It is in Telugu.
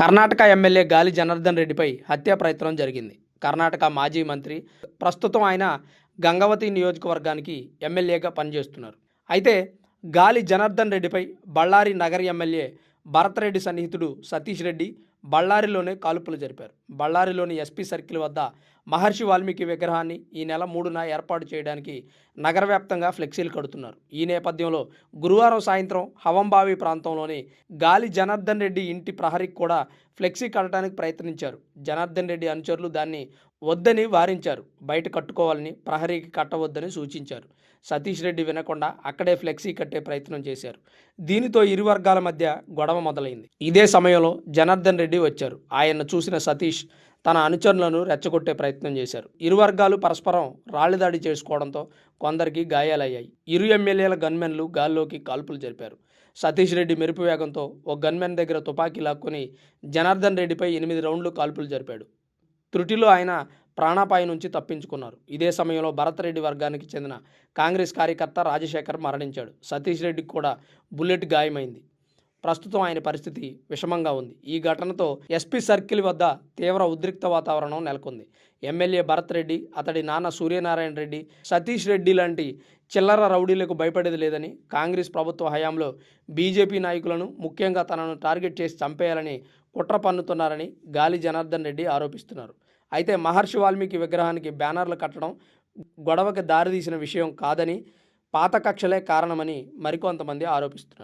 కర్ణాటక ఎమ్మెల్యే గాలి జనార్దన్ రెడ్డిపై హత్యా ప్రయత్నం జరిగింది. కర్ణాటక మాజీ మంత్రి ప్రస్తుతం ఆయన గంగవతి నియోజకవర్గానికి ఎమ్మెల్యేగా పనిచేస్తున్నారు. అయితే గాలి జనార్దన్ రెడ్డిపై బళ్ళారి నగర ఎమ్మెల్యే భరత్రెడ్డి సన్నిహితుడు సతీష్ రెడ్డి బళ్ళారిలోనే కాల్పులు జరిపారు. బళ్ళారిలోని ఎస్పీ సర్కిల్ వద్ద మహర్షి వాల్మీకి విగ్రహాన్ని ఈ నెల మూడున ఏర్పాటు చేయడానికి నగర వ్యాప్తంగా ఫ్లెక్సీలు కడుతున్నారు. ఈ నేపథ్యంలో గురువారం సాయంత్రం హవంబావి ప్రాంతంలోని గాలి జనార్దన్ రెడ్డి ఇంటి ప్రహరికి కూడా ఫ్లెక్సీ కట్టడానికి ప్రయత్నించారు. జనార్దన్ రెడ్డి అనుచరులు దాన్ని వద్దని వారించారు. బయట కట్టుకోవాలని ప్రహరీకి కట్టవద్దని సూచించారు. సతీష్ రెడ్డి వినకుండా అక్కడే ఫ్లెక్సీ కట్టే ప్రయత్నం చేశారు. దీనితో ఇరు వర్గాల మధ్య గొడవ మొదలైంది. ఇదే సమయంలో జనార్దన్ రెడ్డి వచ్చారు. ఆయన చూసిన సతీష్ తన అనుచరులను రెచ్చగొట్టే ప్రయత్నం చేశారు. ఇరు వర్గాలు పరస్పరం రాళ్ళదాడి చేసుకోవడంతో కొందరికి గాయాలయ్యాయి. ఇరు ఎమ్మెల్యేల గన్మెన్లు గాల్లోకి కాల్పులు జరిపారు. సతీష్ రెడ్డి మెరుపు వేగంతో ఓ గన్మెన్ దగ్గర తుపాకీ లాక్కొని జనార్దన్ రెడ్డిపై ఎనిమిది రౌండ్లు కాల్పులు జరిపాడు. త్రుటిలో ఆయన ప్రాణాపాయ నుంచి తప్పించుకున్నారు. ఇదే సమయంలో భరత్ రెడ్డి వర్గానికి చెందిన కాంగ్రెస్ కార్యకర్త రాజశేఖర్ మరణించాడు. సతీష్ రెడ్డికి కూడా బుల్లెట్ గాయమైంది. ప్రస్తుతం ఆయన పరిస్థితి విషమంగా ఉంది. ఈ ఘటనతో ఎస్పీ సర్కిల్ వద్ద తీవ్ర ఉద్రిక్త వాతావరణం నెలకొంది. ఎమ్మెల్యే భరత్ రెడ్డి అతడి నాన్న సూర్యనారాయణ రెడ్డి సతీష్ రెడ్డి లాంటి చిల్లర రౌడీలకు భయపడేది లేదని కాంగ్రెస్ ప్రభుత్వ హయాంలో బీజేపీ నాయకులను ముఖ్యంగా తనను టార్గెట్ చేసి చంపేయాలని కుట్ర పన్నుతున్నారని గాలి జనార్దన్ రెడ్డి ఆరోపిస్తున్నారు. అయితే మహర్షి వాల్మీకి విగ్రహానికి బ్యానర్లు కట్టడం గొడవకి దారితీసిన విషయం కాదని పాత కక్షలే కారణమని మరికొంతమంది ఆరోపిస్తున్నారు.